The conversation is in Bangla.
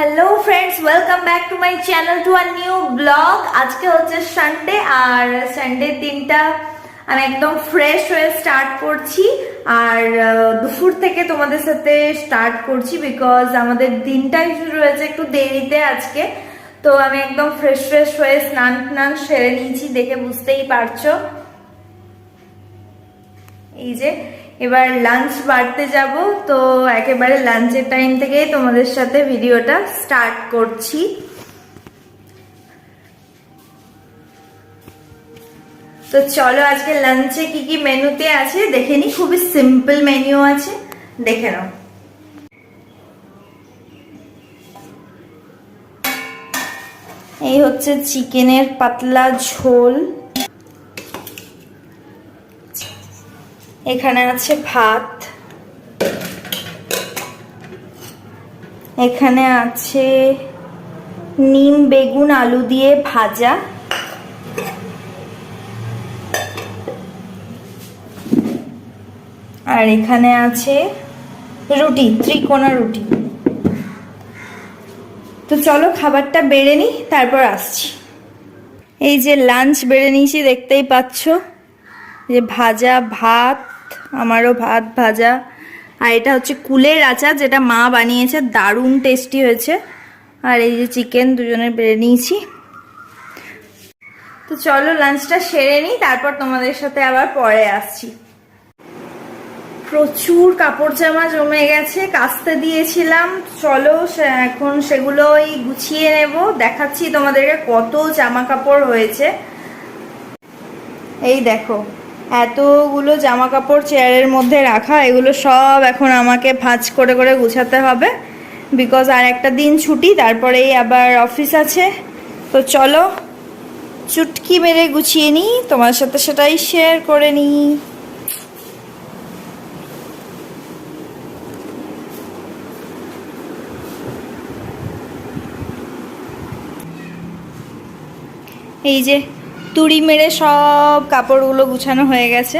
Hello friends welcome back to my channel to our new blog আজকে হচ্ছে সানডে আর সানডে দিনটা আমি একদম ফ্রেশ হয়ে স্টার্ট করছি। আর দুপুর থেকে তোমাদের সাথে স্টার্ট করছি বিকজ আমাদের দিনটাই শুরু হয়েছে একটু দেরিতে আজকে। তো আমি একদম ফ্রেশ ফ্রেশ হয়ে স্নান টান সেরে নিয়েছি দেখে বুঝতেই পারছ। এই যে এবার লাঞ্চ বাড়তে যাব, তো একেবারে লাঞ্চের টাইম থেকেই তোমাদের সাথে ভিডিওটা স্টার্ট করছি। তো চলো আজকে লাঞ্চে কি কি মেনুতে আছে, দেখে নি, খুবই সিম্পল মেনু আছে, দেখে নাও। এই হচ্ছে চিকেনের পাতলা ঝোল। এখানে আছে ভাত। এখানে আছে নিম, বেগুন, আলু দিয়ে ভাজা। আর এখানে আছে রুটি, ত্রিকোণা রুটি। তো চলো খাবারটা বেড়ে নিই, তারপর আসছি। এই যে লাঞ্চ বেড়ে নিয়েছি, দেখতেই পাচ্ছ। যে ভাজা, ভাত আমারও ভাত ভাজা। আর এটা হচ্ছে কুলের আচার, যেটা মা বানিয়েছে, দারুণ টেস্টি হয়েছে। আর এই যে চিকেন দুজনের বেড়ে নিয়েছি। তো চলো লাঞ্চটা সেরে নিই, তারপর তোমাদের সাথে আবার পরে আসছি। প্রচুর কাপড় জামা জমে গেছে, কাস্তে দিয়েছিলাম। চলো এখন সেগুলোই গুছিয়ে নেব। দেখাচ্ছি তোমাদেরকে কত জামা কাপড় হয়েছে। এই দেখো। এতগুলো জামা কাপড় চেয়ারের মধ্যে রাখা, এগুলো সব এখন আমাকে ভাঁজ করে করে গুছাতে হবে। বিকজ আর একটা দিন ছুটি, তারপরেই আবার অফিস আছে। তো চলো, চুটকি মেরে গুছিয়ে নিই। তোমার সাথে সেটাই শেয়ার করে নিই। এই যে তুড়ি মেরে সব কাপড়গুলো গুছানো হয়ে গেছে।